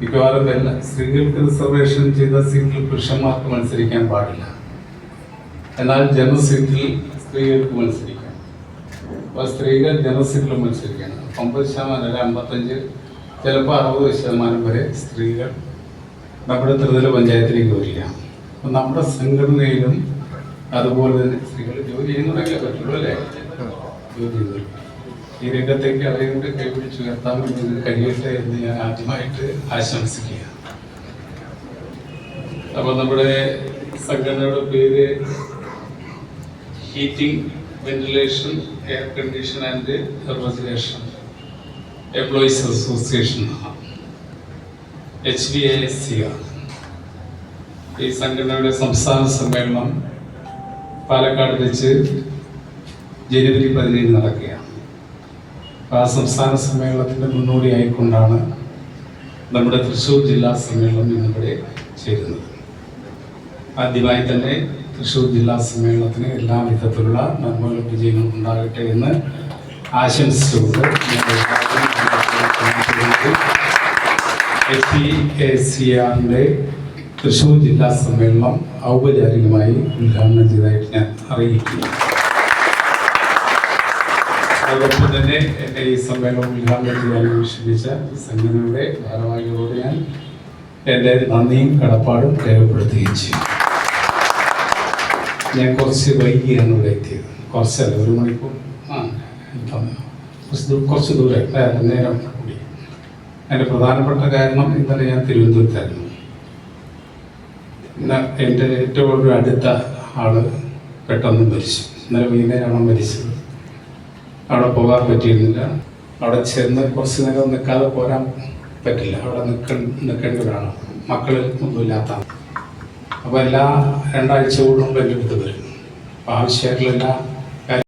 മിക്കവാറും എല്ലാ സ്ത്രീകൾക്ക് റിസർവേഷൻ ചെയ്ത സീറ്റിൽ പുരുഷന്മാർക്ക് മത്സരിക്കാൻ പാടില്ല. എന്നാൽ ജനറൽ സീറ്റിൽ സ്ത്രീകൾക്ക് മത്സരിക്കാം. അപ്പോൾ സ്ത്രീകൾ ജനറൽ സീറ്റിൽ മത്സരിക്കണം. അമ്പത് ശതമാനം അല്ല അമ്പത്തഞ്ച് ചിലപ്പോൾ അറുപത് ശതമാനം വരെ സ്ത്രീകൾ നമ്മുടെ ത്രിതല പഞ്ചായത്തിലേക്ക് വരില്ല. അപ്പം നമ്മുടെ സംഘടനയിലും അതുപോലെ തന്നെ സ്ത്രീകൾ ജോലി ചെയ്യുന്നുണ്ടെങ്കിലേ പറ്റുള്ളൂ അല്ലേ? ജോലി ചെയ്യുന്നു ഈ രംഗത്തേക്ക് അവരെ കൈപിടിച്ചുയർത്താൻ വേണ്ടി കഴിയട്ടെ എന്ന് ഞാൻ ആദ്യമായിട്ട് ആശംസിക്കുക അപ്പോൾ നമ്മുടെ സംഘടനയുടെ പേര് heating ventilation air condition and refrigeration employees association H B I S C R ഈ സംഘടനയുടെ സംസ്ഥാന സമ്മേളനം പാലക്കാട് വെച്ച് ജനുവരി പതിനേഴ് നടക്കുകയാണ്. ആ സംസ്ഥാന സമ്മേളനത്തിന്റെ മുന്നോടിയായിക്കൊണ്ടാണ് നമ്മുടെ തൃശ്ശൂർ ജില്ലാ സമ്മേളനം ഇന്നിവിടെ ചേരുന്നത്. ആദ്യമായി തന്നെ തൃശ്ശൂർ ജില്ലാ സമ്മേളനത്തിന് എല്ലാ വിധത്തിലുള്ള നന്മകളും വിജയങ്ങളും ഉണ്ടാകട്ടെ എന്ന് ആശംസിച്ചുകൊണ്ട് എസ് പി എ സി ആറിന്റെ തൃശ്ശൂർ ജില്ലാ സമ്മേളനം ഔപചാരികമായി ഉദ്ഘാടനം ചെയ്തതായിട്ട് ഞാൻ അറിയിക്കുന്നു. അതോടൊപ്പം തന്നെ എന്റെ ഈ സമ്മേളനം ഉദ്ഘാടനം ചെയ്യാൻ ക്ഷണിച്ച സംഘടനയുടെ ഭാരവാഹികളോട് ഞാൻ എന്റെ നന്ദിയും കടപ്പാടും രേഖപ്പെടുത്തുകയും ചെയ്യും ഞാൻ കുറച്ച് വൈകിയാണ് ഇവിടെ എത്തിയത്. കുറച്ചല്ല ഒരു മണിക്കൂർ. ആ കുറച്ച് കുറച്ച് ദൂരെ നേരം കൂടി. എന്റെ പ്രധാനപ്പെട്ട കാരണം ഇന്നലെ ഞാൻ തിരുവനന്തപുരത്തായിരുന്നു. ഇന്ന് എന്റെ ഏറ്റവും അടുത്ത ആൾ പെട്ടെന്ന് മരിച്ചു. ഇന്നലെ വൈകുന്നേരമാണ് മരിച്ചത്. അവിടെ പോകാൻ പറ്റിയിരുന്നില്ല. അവിടെ ചെന്ന് കുറച്ച് നേരം നിൽക്കാതെ പോരാൻ പറ്റില്ല. അവിടെ നിൽക്ക നിൽക്കേണ്ടവരാണ്. മക്കൾ ഒന്നുമില്ലാത്ത അപ്പോൾ എല്ലാ രണ്ടാഴ്ച കൂടുമ്പോൾ എന്റെ അടുത്ത് വരും. അപ്പോൾ ആവശ്യമായിട്ടുള്ള എല്ലാ